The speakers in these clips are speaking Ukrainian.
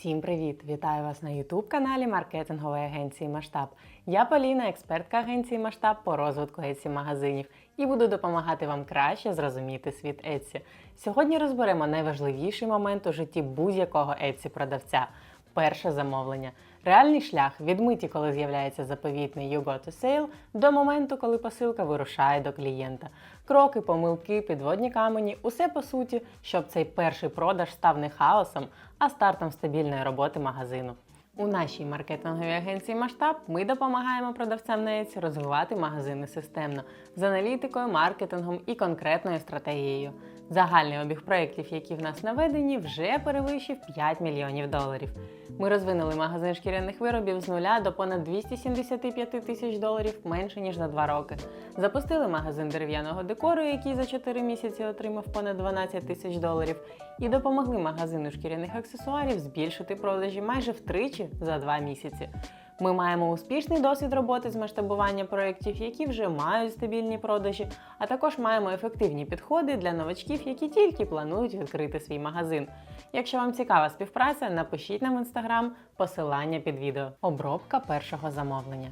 Всім привіт! Вітаю вас на youtube каналі маркетингової агенції Масштаб. Я Поліна, експертка агенції Масштаб по розвитку Etsy магазинів і буду допомагати вам краще зрозуміти світ Etsy. Сьогодні розберемо найважливіший момент у житті будь-якого Etsy продавця перше замовлення. Реальний шлях від миті, коли з'являється заповітний You Got to Sale, до моменту, коли посилка вирушає до клієнта. Кроки, помилки, підводні камені усе по суті, щоб цей перший продаж став не хаосом, а стартом стабільної роботи магазину. У нашій маркетинговій агенції Масштаб ми допомагаємо продавцям Etsy розвивати магазини системно з аналітикою, маркетингом і конкретною стратегією. Загальний обіг проєктів, які в нас наведені, вже перевищив 5 мільйонів доларів. Ми розвинули магазин шкіряних виробів з нуля до понад 275 тисяч доларів менше ніж за два роки. Запустили магазин дерев'яного декору, який за 4 місяці отримав понад 12 тисяч доларів, і допомогли магазину шкіряних аксесуарів збільшити продажі майже втричі за 2 місяці. Ми маємо успішний досвід роботи з масштабування проєктів, які вже мають стабільні продажі, а також маємо ефективні підходи для новачків, які тільки планують відкрити свій магазин. Якщо вам цікава співпраця, напишіть нам в інстаграм посилання під відео. Обробка першого замовлення.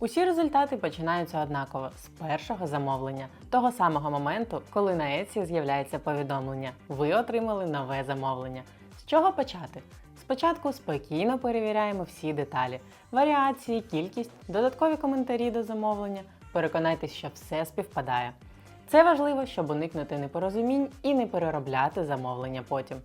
Усі результати починаються однаково з першого замовлення, того самого моменту, коли на Etsy з'являється повідомлення. Ви отримали нове замовлення. З чого почати? Спочатку спокійно перевіряємо всі деталі: варіації, кількість, додаткові коментарі до замовлення. Переконайтесь, що все співпадає. Це важливо, щоб уникнути непорозумінь і не переробляти замовлення потім.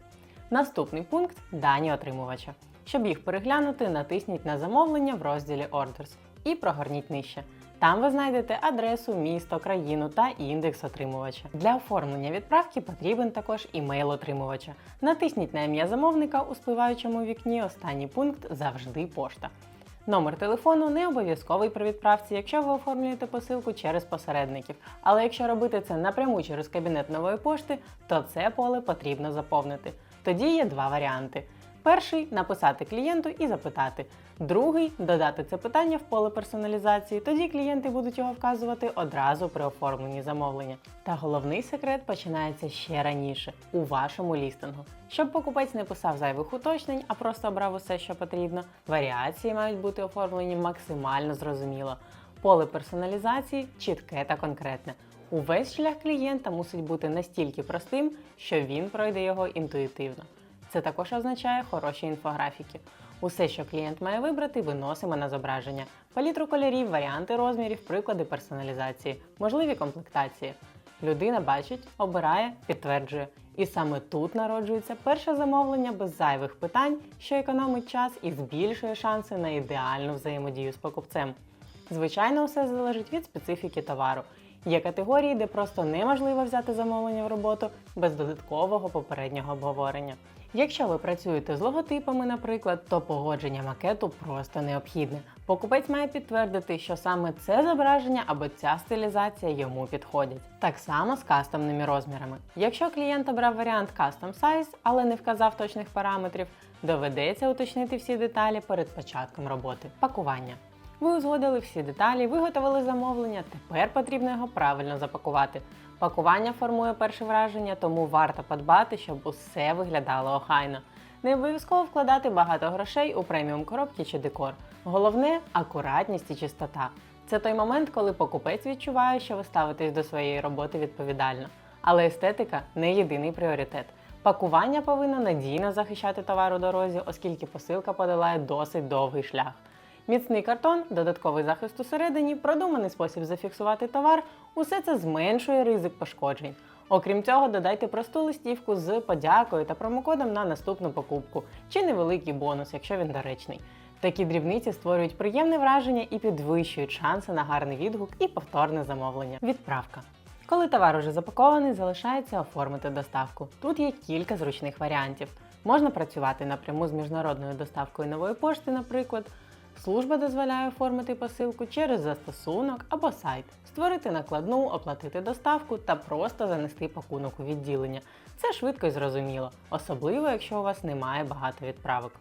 Наступний пункт дані отримувача. Щоб їх переглянути, натисніть на замовлення в розділі Orders і прогорніть нижче. Там ви знайдете адресу, місто, країну та індекс отримувача. Для оформлення відправки потрібен також імейл отримувача. Натисніть на ім'я замовника у спливаючому вікні. Останній пункт завжди пошта. Номер телефону не обов'язковий при відправці, якщо ви оформлюєте посилку через посередників. Але якщо робити це напряму через кабінет нової пошти, то це поле потрібно заповнити. Тоді є два варіанти. Перший написати клієнту і запитати. Другий додати це питання в поле персоналізації. Тоді клієнти будуть його вказувати одразу при оформленні замовлення. Та головний секрет починається ще раніше у вашому лістингу. Щоб покупець не писав зайвих уточнень, а просто обрав усе, що потрібно. Варіації мають бути оформлені максимально зрозуміло. Поле персоналізації чітке та конкретне. Увесь шлях клієнта мусить бути настільки простим, що він пройде його інтуїтивно. Це також означає хороші інфографіки. Усе, що клієнт має вибрати, виносимо на зображення. Палітру кольорів, варіанти розмірів, приклади персоналізації, можливі комплектації. Людина бачить, обирає, підтверджує. І саме тут народжується перше замовлення без зайвих питань, що економить час і збільшує шанси на ідеальну взаємодію з покупцем. Звичайно, все залежить від специфіки товару. Є категорії, де просто неможливо взяти замовлення в роботу без додаткового попереднього обговорення. Якщо ви працюєте з логотипами, наприклад, то погодження макету просто необхідне. Покупець має підтвердити, що саме це зображення або ця стилізація йому підходять. Так само з кастомними розмірами. Якщо клієнт обрав варіант Custom Size, але не вказав точних параметрів, доведеться уточнити всі деталі перед початком роботи. Пакування. Ви узгодили всі деталі, виготовили замовлення, тепер потрібно його правильно запакувати. Пакування формує перше враження, тому варто подбати, щоб усе виглядало охайно. Не обов'язково вкладати багато грошей у преміум коробки чи декор. Головне акуратність і чистота. Це той момент, коли покупець відчуває, що ви ставитесь до своєї роботи відповідально. Але естетика не єдиний пріоритет. Пакування повинно надійно захищати товар у дорозі, оскільки посилка подолає досить довгий шлях. Міцний картон, додатковий захист усередині, продуманий спосіб зафіксувати товар усе це зменшує ризик пошкоджень. Окрім цього, додайте просту листівку з подякою та промокодом на наступну покупку чи невеликий бонус, якщо він доречний. Такі дрібниці створюють приємне враження і підвищують шанси на гарний відгук і повторне замовлення. Відправка. Коли товар уже запакований, залишається оформити доставку. Тут є кілька зручних варіантів. Можна працювати напряму з міжнародною доставкою нової пошти, наприклад. Служба дозволяє оформити посилку через застосунок або сайт, створити накладну, оплатити доставку та просто занести пакунок у відділення. Це швидко і зрозуміло, особливо якщо у вас немає багато відправок.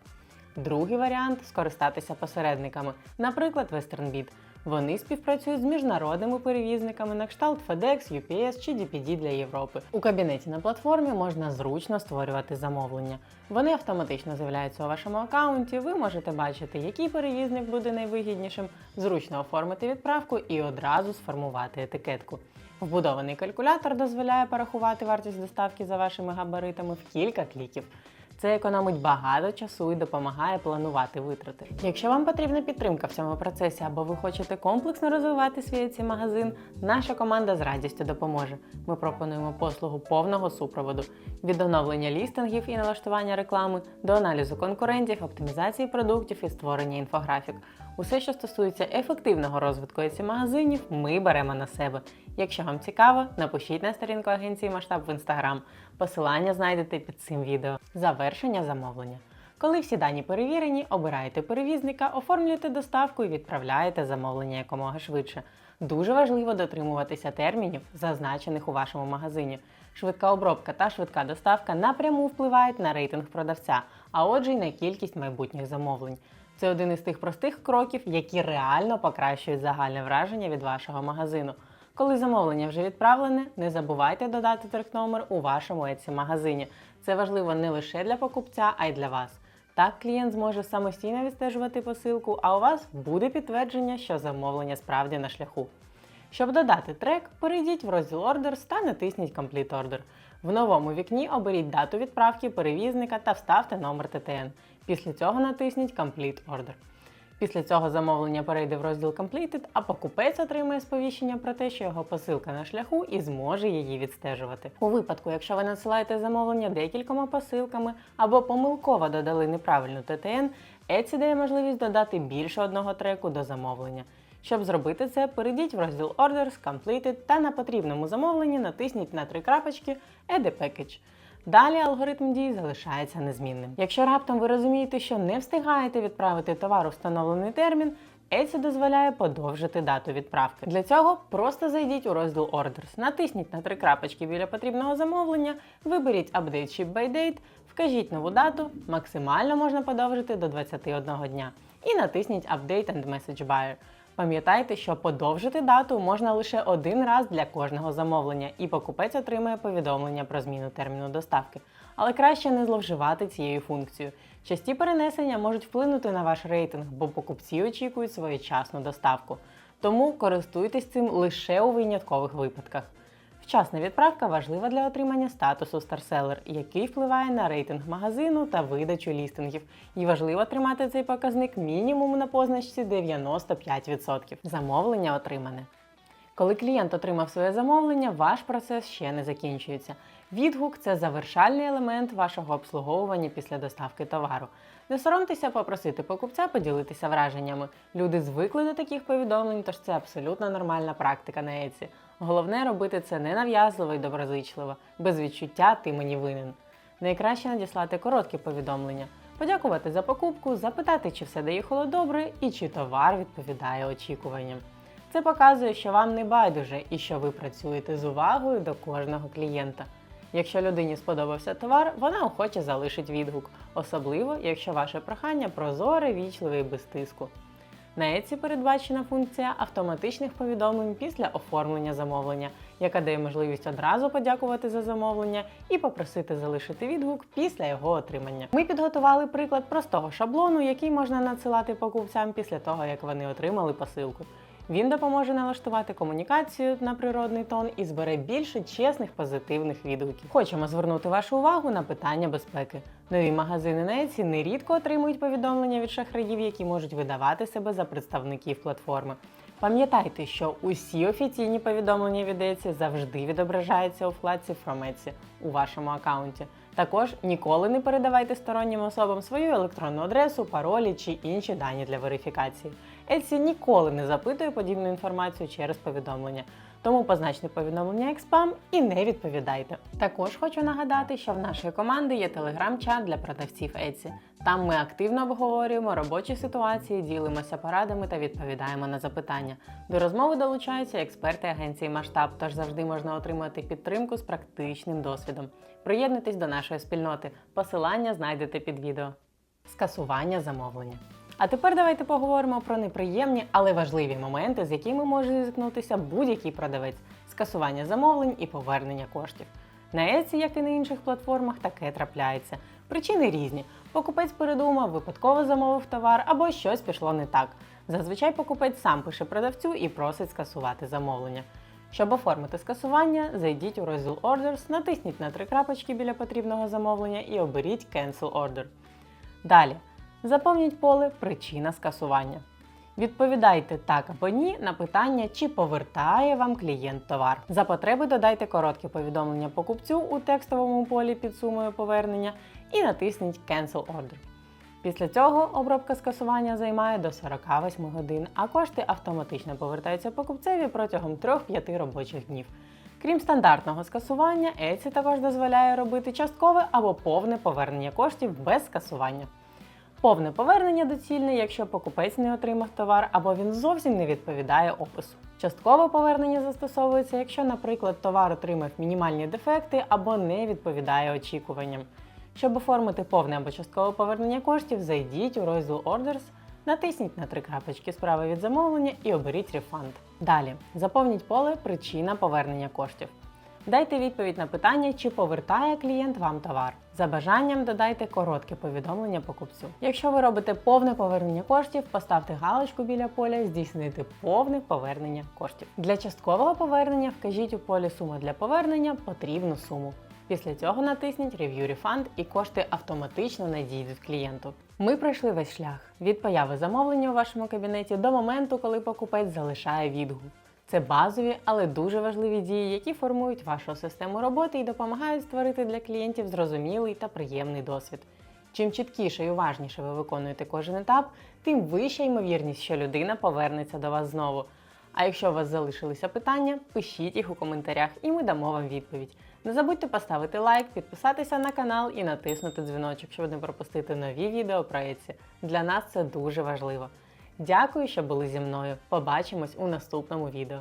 Другий варіант скористатися посередниками, наприклад, WesternBit. Вони співпрацюють з міжнародними перевізниками на кшталт FedEx, UPS чи DPD для Європи. У кабінеті на платформі можна зручно створювати замовлення. Вони автоматично з'являються у вашому аккаунті. Ви можете бачити, який перевізник буде найвигіднішим, зручно оформити відправку і одразу сформувати етикетку. Вбудований калькулятор дозволяє порахувати вартість доставки за вашими габаритами в кілька кліків. Це економить багато часу і допомагає планувати витрати. Якщо вам потрібна підтримка в цьому процесі або ви хочете комплексно розвивати свій etsy магазин, наша команда з радістю допоможе. Ми пропонуємо послугу повного супроводу від оновлення лістингів і налаштування реклами до аналізу конкурентів, оптимізації продуктів і створення інфографік. Усе, що стосується ефективного розвитку etsy магазинів, ми беремо на себе. Якщо вам цікаво, напишіть на сторінку агенції Масштаб в інстаграм. Посилання знайдете під цим відео. Завершення замовлення. Коли всі дані перевірені, обираєте перевізника, оформлюєте доставку і відправляєте замовлення якомога швидше. Дуже важливо дотримуватися термінів, зазначених у вашому магазині. Швидка обробка та швидка доставка напряму впливають на рейтинг продавця, а отже й на кількість майбутніх замовлень. Це один із тих простих кроків, які реально покращують загальне враження від вашого магазину. Коли замовлення вже відправлене, не забувайте додати трек-номер у вашому etsy магазині. Це важливо не лише для покупця, а й для вас. Так клієнт зможе самостійно відстежувати посилку, а у вас буде підтвердження, що замовлення справді на шляху. Щоб додати трек, перейдіть в розділ Orders та натисніть Complete Order. В новому вікні оберіть дату відправки перевізника та вставте номер ТТН. Після цього натисніть Complete Order. Після цього замовлення перейде в розділ Completed, а покупець отримає сповіщення про те, що його посилка на шляху і зможе її відстежувати. У випадку, якщо ви надсилаєте замовлення декількома посилками або помилково додали неправильну ТТН, Etsy дає можливість додати більше одного треку до замовлення. Щоб зробити це, перейдіть в розділ Orders, Completed та на потрібному замовленні натисніть на три крапочки Add a Package. Далі алгоритм дій залишається незмінним. Якщо раптом ви розумієте, що не встигаєте відправити товар у встановлений термін, Etsy дозволяє подовжити дату відправки. Для цього просто зайдіть у розділ Orders, натисніть на три крапочки біля потрібного замовлення, виберіть Update Ship by Date, вкажіть нову дату, максимально можна подовжити до 21 дня, і натисніть Update and Message Buyer. Пам'ятайте, що подовжити дату можна лише один раз для кожного замовлення, і покупець отримає повідомлення про зміну терміну доставки. Але краще не зловживати цією функцією. Часті перенесення можуть вплинути на ваш рейтинг, бо покупці очікують своєчасну доставку. Тому користуйтесь цим лише у виняткових випадках. Вчасна відправка важлива для отримання статусу старселер, який впливає на рейтинг магазину та видачу лістингів. І важливо тримати цей показник мінімум на позначці 95%. Замовлення отримане. Коли клієнт отримав своє замовлення, ваш процес ще не закінчується. Відгук це завершальний елемент вашого обслуговування після доставки товару. Не соромтеся попросити покупця поділитися враженнями. Люди звикли до таких повідомлень, тож це абсолютно нормальна практика на Etsy. Головне робити це ненав'язливо і доброзичливо, без відчуття ти мені винен. Найкраще надіслати короткі повідомлення, подякувати за покупку, запитати, чи все доїхало добре і чи товар відповідає очікуванням. Це показує, що вам не байдуже і що ви працюєте з увагою до кожного клієнта. Якщо людині сподобався товар, вона охоче залишить відгук, особливо якщо ваше прохання прозоре, вічливе і без тиску. На Etsy передбачена функція автоматичних повідомлень після оформлення замовлення, яка дає можливість одразу подякувати за замовлення і попросити залишити відгук після його отримання. Ми підготували приклад простого шаблону, який можна надсилати покупцям після того, як вони отримали посилку. Він допоможе налаштувати комунікацію на природний тон і збере більше чесних позитивних відгуків. Хочемо звернути вашу увагу на питання безпеки. Нові магазини Etsy нерідко отримують повідомлення від шахраїв, які можуть видавати себе за представників платформи. Пам'ятайте, що усі офіційні повідомлення від Etsy завжди відображаються у вкладці Etsy у вашому аккаунті. Також ніколи не передавайте стороннім особам свою електронну адресу, паролі чи інші дані для верифікації. Etsy ніколи не запитує подібну інформацію через повідомлення. Тому позначте повідомлення як спам і не відповідайте. Також хочу нагадати, що в нашої команди є телеграм-чат для продавців Etsy. Там ми активно обговорюємо робочі ситуації, ділимося порадами та відповідаємо на запитання. До розмови долучаються експерти агенції Масштаб, тож завжди можна отримати підтримку з практичним досвідом. Приєднуйтесь до нашої спільноти. Посилання знайдете під відео. Скасування замовлення. А тепер давайте поговоримо про неприємні, але важливі моменти, з якими може зіткнутися будь-який продавець скасування замовлень і повернення коштів. На Etsy, як і на інших платформах, таке трапляється. Причини різні. Покупець передумав, випадково замовив товар або щось пішло не так. Зазвичай покупець сам пише продавцю і просить скасувати замовлення. Щоб оформити скасування, зайдіть у розділ Orders, натисніть на три крапочки біля потрібного замовлення і оберіть Cancel Order. Далі. Заповніть поле Причина скасування. Відповідайте так або ні на питання, чи повертає вам клієнт товар. За потреби додайте коротке повідомлення покупцю у текстовому полі під сумою повернення і натисніть Cancel Order. Після цього обробка скасування займає до 48 годин, а кошти автоматично повертаються покупцеві протягом 3-5 робочих днів. Крім стандартного скасування, Etsy також дозволяє робити часткове або повне повернення коштів без скасування. Повне повернення доцільне, якщо покупець не отримав товар або він зовсім не відповідає опису. Часткове повернення застосовується, якщо, наприклад, товар отримав мінімальні дефекти або не відповідає очікуванням. Щоб оформити повне або часткове повернення коштів, зайдіть у розділ Orders, натисніть на три крапочки справа від замовлення і оберіть Refund. Далі заповніть поле Причина повернення коштів. Дайте відповідь на питання, чи повертає клієнт вам товар. За бажанням додайте коротке повідомлення покупцю. Якщо ви робите повне повернення коштів, поставте галочку біля поля Здійснити повне повернення коштів. Для часткового повернення вкажіть у полі сума для повернення потрібну суму. Після цього натисніть Review Refund і кошти автоматично надійдуть клієнту. Ми пройшли весь шлях від появи замовлення у вашому кабінеті до моменту, коли покупець залишає відгук. Це базові, але дуже важливі дії, які формують вашу систему роботи і допомагають створити для клієнтів зрозумілий та приємний досвід. Чим чіткіше і уважніше ви виконуєте кожен етап, тим вища ймовірність, що людина повернеться до вас знову. А якщо у вас залишилися питання, пишіть їх у коментарях і ми дамо вам відповідь. Не забудьте поставити лайк, підписатися на канал і натиснути дзвіночок, щоб не пропустити нові відео про Etsy. Для нас це дуже важливо. Дякую, що були зі мною. Побачимось у наступному відео.